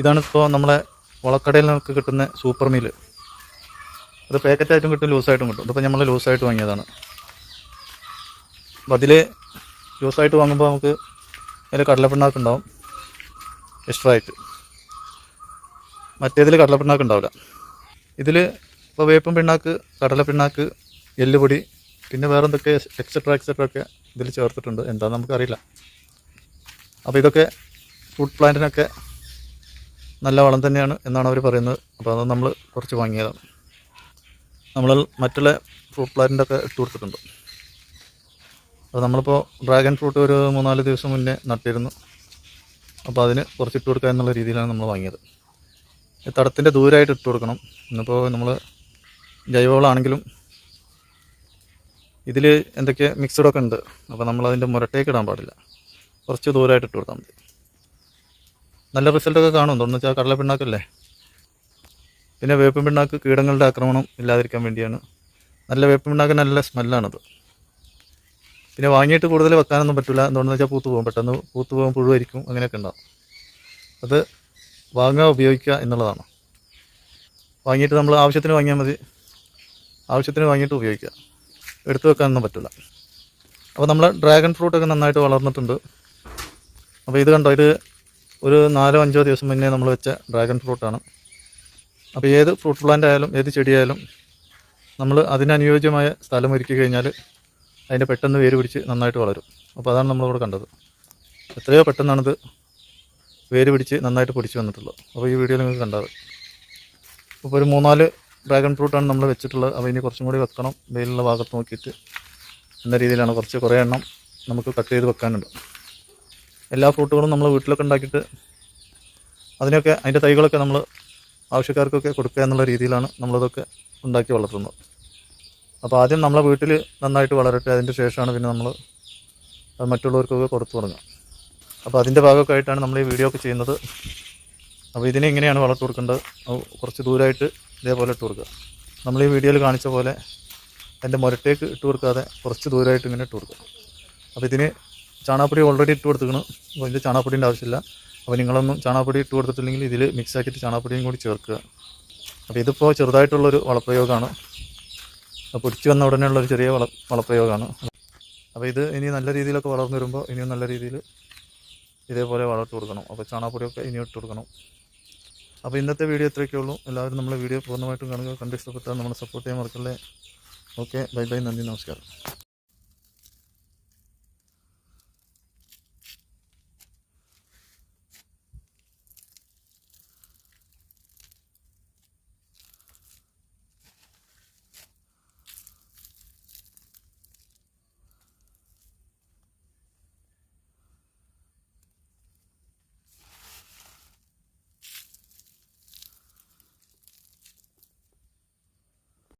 ഇതാണ് ഇപ്പോൾ നമ്മളെ വളക്കടയിൽ നിന്നൊക്കെ കിട്ടുന്ന സൂപ്പർ മീൽ അത് പാക്കറ്റായിട്ടും കിട്ടും ലൂസായിട്ടും കിട്ടും. ഇതിപ്പോൾ നമ്മൾ ലൂസായിട്ട് വാങ്ങിയതാണ്. അപ്പോൾ അതിൽ ലൂസായിട്ട് വാങ്ങുമ്പോൾ നമുക്ക് അതിൽ കടലപ്പിണ്ണാക്ക് ഉണ്ടാവും എക്സ്ട്രാ ആയിട്ട് മറ്റേതിൽ കടലപ്പിണ്ണാക്ക് ഉണ്ടാവില്ല. ഇതിൽ ഇപ്പോൾ വേപ്പും പിണ്ണാക്ക് കടലപ്പിണ്ണാക്ക് എല്ലുപൊടി പിന്നെ വേറെ എന്തൊക്കെ എക്സെട്ര എക്സെട്ര ഒക്കെ ഇതിൽ ചേർത്തിട്ടുണ്ട്. എന്താണെന്ന് നമുക്കറിയില്ല. അപ്പോൾ ഇതൊക്കെ ഫുഡ് പ്ലാന്റിനൊക്കെ നല്ല വളം തന്നെയാണ് എന്നാണ് അവർ പറയുന്നത്. അപ്പോൾ അത് നമ്മൾ കുറച്ച് വാങ്ങിയതാണ്. നമ്മൾ മറ്റുള്ള ഫ്രൂട്ട് പ്ലാന്റിന്റെ ഒക്കെ ഇട്ട് കൊടുത്തിട്ടുണ്ട്. അപ്പോൾ നമ്മളിപ്പോൾ ഡ്രാഗൺ ഫ്രൂട്ട് ഒരു മൂന്നാൽ ദിവസം മുന്നേ നട്ടിരുന്നു. അപ്പോൾ അതിന് കുറച്ച് ഇട്ട് കൊടുക്കുക എന്നുള്ള രീതിയിലാണ് നമ്മൾ വാങ്ങിയത്. തടത്തിന്റെ ദൂരമായിട്ട് ഇട്ട് കൊടുക്കണം. ഇന്നിപ്പോൾ നമ്മൾ ജൈവവളമാണെങ്കിലും ഇതിൽ എന്തൊക്കെ മിക്സഡൊക്കെ ഉണ്ട്. അപ്പോൾ നമ്മളതിന്റെ മുരട്ടേക്ക് ഇടാൻ പാടില്ല. കുറച്ച് ദൂരമായിട്ട് ഇട്ട് കൊടുത്താൽ മതി. നല്ല റിസൾട്ടൊക്കെ കാണും. തുടർന്ന് വെച്ചാൽ കടല പിണ്ണാക്കല്ലേ? പിന്നെ വേപ്പിൻ പിണ്ണാക്ക് കീടങ്ങളുടെ ആക്രമണം ഇല്ലാതിരിക്കാൻ വേണ്ടിയാണ്. നല്ല വേപ്പിൻ പിണ്ണാക്ക് നല്ല സ്മെല്ലാണത്. പിന്നെ വാങ്ങിയിട്ട് കൂടുതൽ വെക്കാനൊന്നും പറ്റില്ല എന്തുകൊണ്ടെന്ന് വെച്ചാൽ പൂത്ത് പോകും. പെട്ടെന്ന് പൂത്ത് പോകും പുഴുവായിരിക്കും അങ്ങനെയൊക്കെ ഉണ്ടാവും. അത് വാങ്ങുക ഉപയോഗിക്കുക എന്നുള്ളതാണ്. വാങ്ങിയിട്ട് നമ്മൾ ആവശ്യത്തിന് വാങ്ങിയാൽ മതി. ആവശ്യത്തിന് വാങ്ങിയിട്ട് ഉപയോഗിക്കുക. എടുത്തു വെക്കാനൊന്നും പറ്റില്ല അപ്പോൾ നമ്മൾ ഡ്രാഗൺ ഫ്രൂട്ടൊക്കെ നന്നായിട്ട് വളർന്നിട്ടുണ്ട്. അപ്പോൾ ഇത് കണ്ടോ? ഇത് ഒരു നാലോ അഞ്ചോ ദിവസം മുന്നേ നമ്മൾ വെച്ച ഡ്രാഗൺ ഫ്രൂട്ടാണ് അപ്പോൾ ഏത് ഫ്രൂട്ട് പ്ലാന്റ് ആയാലും ഏത് ചെടിയായാലും നമ്മൾ അതിനനുയോജ്യമായ സ്ഥലം ഒരുക്കി കഴിഞ്ഞാൽ അതിന്റെ പെട്ടെന്ന് വേര് പിടിച്ച് നന്നായിട്ട് വളരും. അപ്പോൾ അതാണ് നമ്മളിവിടെ കണ്ടത്. എത്രയോ പെട്ടെന്നാണിത് വേര് പിടിച്ച് നന്നായിട്ട് പൊടിച്ച് വന്നിട്ടുള്ളത്. അപ്പോൾ ഈ വീഡിയോ നിങ്ങൾക്ക് കണ്ടത്. അപ്പോൾ ഒരു മൂന്നാൽ ഡ്രാഗൺ ഫ്രൂട്ടാണ് നമ്മൾ വെച്ചിട്ടുള്ളത്. അപ്പോൾ ഇനി കുറച്ചും കൂടി വെക്കണം. വെയിലുള്ള ഭാഗത്ത് നോക്കിയിട്ട് എന്ന രീതിയിലാണ് കുറച്ച് കുറേ എണ്ണം നമുക്ക് കട്ട് ചെയ്ത് വെക്കാനുണ്ട്. എല്ലാ ഫ്രൂട്ടുകളും നമ്മൾ വീട്ടിലൊക്കെ ഉണ്ടാക്കിയിട്ട് അതിനൊക്കെ അതിന്റെ തൈകളൊക്കെ നമ്മൾ ആവശ്യക്കാർക്കൊക്കെ കൊടുക്കുക എന്നുള്ള രീതിയിലാണ് നമ്മളതൊക്കെ ഉണ്ടാക്കി വളർത്തുന്നത്. അപ്പോൾ ആദ്യം നമ്മളെ വീട്ടിൽ നന്നായിട്ട് വളരട്ടെ അതിന്റെ ശേഷമാണ് പിന്നെ നമ്മൾ മറ്റുള്ളവർക്കൊക്കെ കൊടുത്തു തുടങ്ങുക. അപ്പോൾ അതിന്റെ ഭാഗമൊക്കെ ആയിട്ടാണ് നമ്മൾ ഈ വീഡിയോ ഒക്കെ ചെയ്യുന്നത്. അപ്പോൾ ഇതിനെ എങ്ങനെയാണ് വളർത്തു കൊടുക്കേണ്ടത്. കുറച്ച് ദൂരമായിട്ട് ഇതേപോലെ ഇട്ട് കൊടുക്കുക. നമ്മൾ ഈ വീഡിയോയിൽ കാണിച്ച പോലെ അതിന്റെ മുരട്ടേക്ക് ഇട്ട് കൊടുക്കാതെ കുറച്ച് ദൂരമായിട്ട് ഇങ്ങനെ ഇട്ട് കൊടുക്കുക. അപ്പോൾ ഇതിന് ചാണകപ്പൊടി ഓൾറെഡി ഇട്ട് കൊടുത്തിക്കണം അപ്പോൾ ഇതിൽ ചാണകപ്പൊടിന്റെ ആവശ്യമില്ല. അപ്പോൾ നിങ്ങളൊന്നും ചാണകപ്പൊടി ഇട്ട് കൊടുത്തിട്ടില്ലെങ്കിൽ ഇതിൽ മിക്സ് ആക്കിയിട്ട് ചാണകപ്പൊടിയും കൂടി ചേർക്കുക. അപ്പോൾ ഇതിപ്പോൾ ചെറുതായിട്ടുള്ളൊരു വളപ്രയോഗമാണ് പൊടിച്ച് വന്ന ഉടനെയുള്ള ഒരു ചെറിയ വള വളപ്രയോഗമാണ് അപ്പോൾ ഇത് ഇനി നല്ല രീതിയിലൊക്കെ വളർന്നു വരുമ്പോൾ ഇനിയും നല്ല രീതിയിൽ ഇതേപോലെ വളർത്തു കൊടുക്കണം. അപ്പോൾ ചാണകപ്പൊടിയൊക്കെ ഇനി ഇട്ട് കൊടുക്കണം. അപ്പോൾ ഇന്നത്തെ വീഡിയോ ഇത്രയൊക്കെ ഉള്ളൂ. എല്ലാവരും നമ്മളെ വീഡിയോ പൂർണമായിട്ടും കാണുക. കണ്ട് ഇഷ്ടപ്പെട്ടാൽ നമ്മളെ സപ്പോർട്ട് ചെയ്യാൻ മറക്കല്ലേ. ഓക്കെ ബൈ ബൈ നന്ദി നമസ്കാരം.